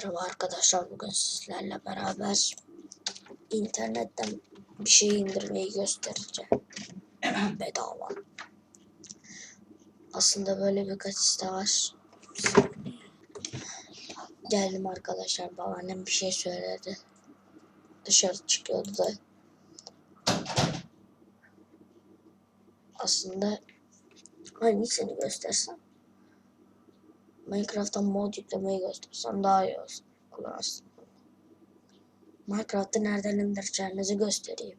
Merhaba arkadaşlar bugün sizlerle beraber internetten bir şey indirmeyi göstereceğim. Bedava. Aslında böyle birkaç site var. Geldim arkadaşlar babaannem bir şey söyledi. Dışarı çıkıyordu da. Aslında hangisini göstersem Minecraft'tan mod yüklemeyi göstersem daha iyi olsun. aslında. Minecraft'ı nereden indireceğinizi göstereyim.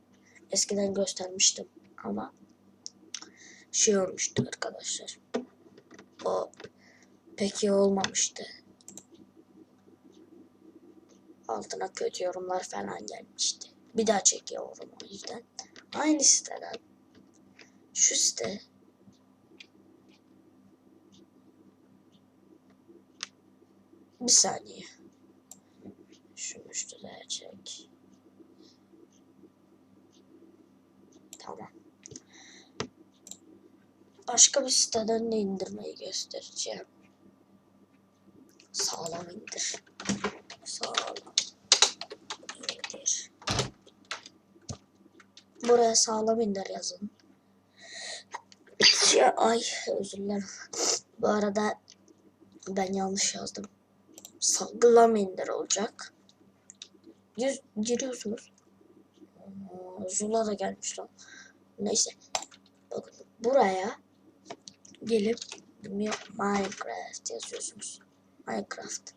Eskiden göstermiştim ama şey olmuştu arkadaşlar. O pek iyi olmamıştı. Altına kötü yorumlar falan gelmişti. Bir daha çekiyorum o yüzden. Aynı siteden şu site Bir saniye. Şunu şuraya çek. Tamam. Başka bir siteden de indirmeyi göstereceğim. Sağlam indir. Sağlam indir. Buraya sağlam indir yazın. Ya, ay özür dilerim. Bu arada ben yanlış yazdım sağlam indir olacak. Yüz, giriyorsunuz. Zula da gelmiş lan. Neyse. Bakın buraya gelip Minecraft yazıyorsunuz. Minecraft.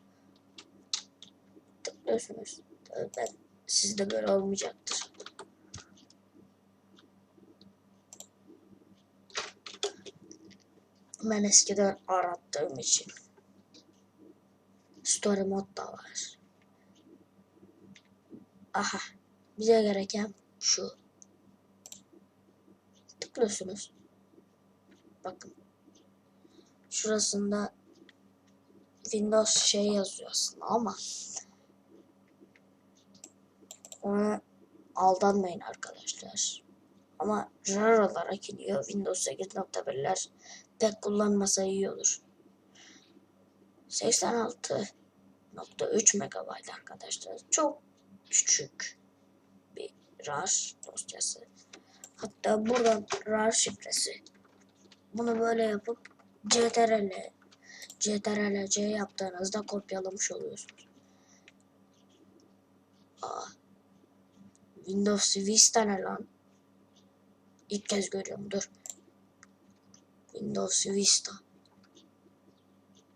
Tıklıyorsunuz. Ben sizde böyle olmayacaktır. Ben eskiden arattığım için story mod da var. Aha. Bize gereken şu. Tıklıyorsunuz. Bakın. Şurasında Windows şey yazıyor aslında ama ona aldanmayın arkadaşlar. Ama RAR olarak iniyor. Windows 8.1'ler pek kullanmasa iyi olur. 86.3 megabayt arkadaşlar. Çok küçük bir RAR dosyası. Hatta buradan RAR şifresi. Bunu böyle yapıp CTRL CTRL C yaptığınızda kopyalamış oluyorsunuz. Aa, Windows Vista ne lan? İlk kez görüyorum dur. Windows Vista.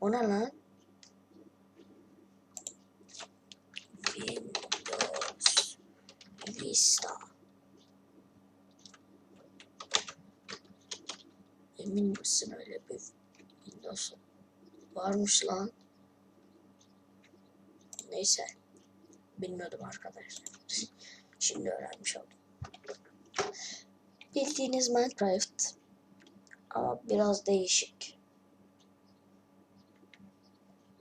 O ne lan? Windows Vista. Emin misin öyle bir Windows varmış lan? Neyse. Bilmiyordum arkadaşlar. Şimdi öğrenmiş oldum. Bildiğiniz Minecraft ama biraz değişik.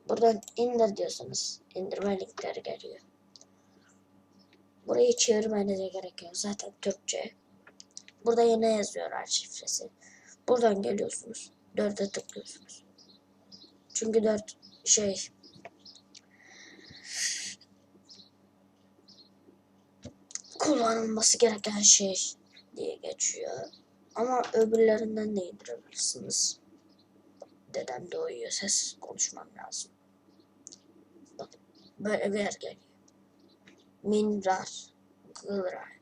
Buradan indir diyorsunuz. İndirme linkleri geliyor. Burayı çevirmenize gerekiyor. Zaten Türkçe. Burada yine yazıyor her şifresi. Buradan geliyorsunuz. Dörde tıklıyorsunuz. Çünkü dört şey kullanılması gereken şey diye geçiyor. Ama öbürlerinden de indirebilirsiniz. Dedem de uyuyor. Ses konuşmam lazım. Bak böyle bir geliyor. Minrar. Gılrar.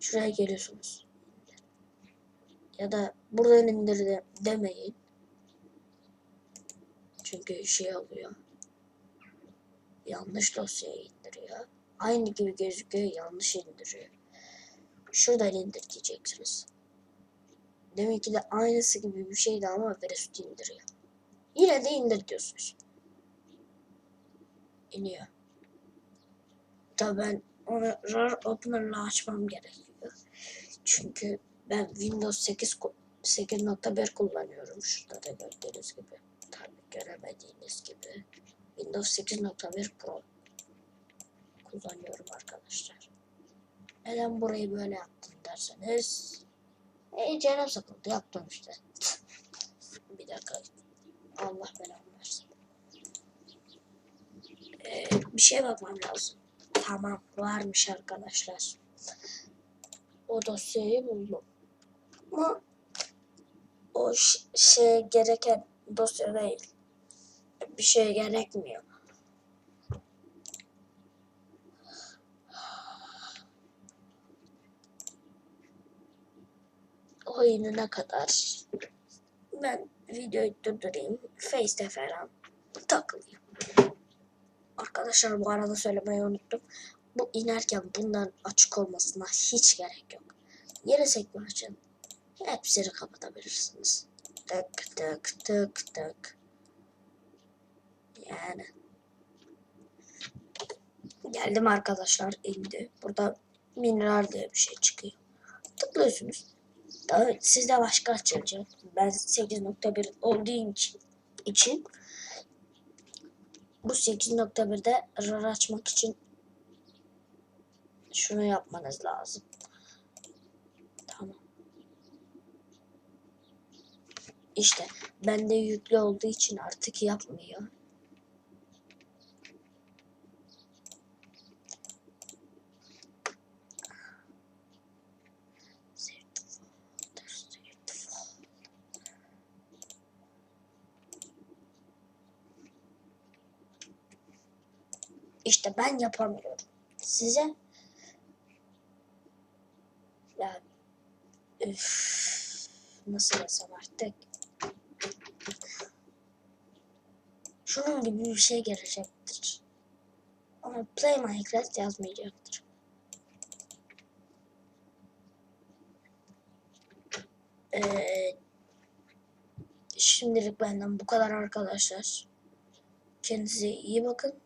Şuraya geliyorsunuz. Ya da buradan indir de demeyin. Çünkü şey oluyor. Yanlış dosyayı indiriyor. Aynı gibi gözüküyor yanlış indiriyor. Şuradan indir diyeceksiniz. Demek ki de aynısı gibi bir şeydi ama virüs indiriyor. Yine de indir diyorsunuz. İniyor. Tabii ben onu RAR Opener'la açmam gerekiyor. Çünkü ben Windows 8 8.1 kullanıyorum. Şurada da gördüğünüz gibi. Tabii göremediğiniz gibi. Windows 8.1 Pro kullanıyorum arkadaşlar. Neden burayı böyle yaptın derseniz e, canım sıkıldı yaptım işte. Bir dakika. Allah belanı versin. bir şey bakmam lazım. Tamam varmış arkadaşlar. O dosyayı buldum. Ama o ş- şeye gereken dosya değil. Bir şey gerekmiyor. Oyununa kadar ben videoyu durdurayım. Face'te falan takılayım. Arkadaşlar bu arada söylemeyi unuttum. Bu inerken bunların açık olmasına hiç gerek yok. Yeni sekme açın. Hepsini kapatabilirsiniz. Tık tık tık tık. Yani. Geldim arkadaşlar indi. Burada mineral diye bir şey çıkıyor. Tıklıyorsunuz. Daha sizde başka açılacak. Ben 8.1 olduğu için, için bu 8.1'de RAR açmak için şunu yapmanız lazım. Tamam. İşte bende yüklü olduğu için artık yapmıyor. İşte ben yapamıyorum. Size ya üf, nasıl desem artık şunun gibi bir şey gelecektir. Ama Play Minecraft yazmayacaktır. Ee, şimdilik benden bu kadar arkadaşlar. Kendinize iyi bakın.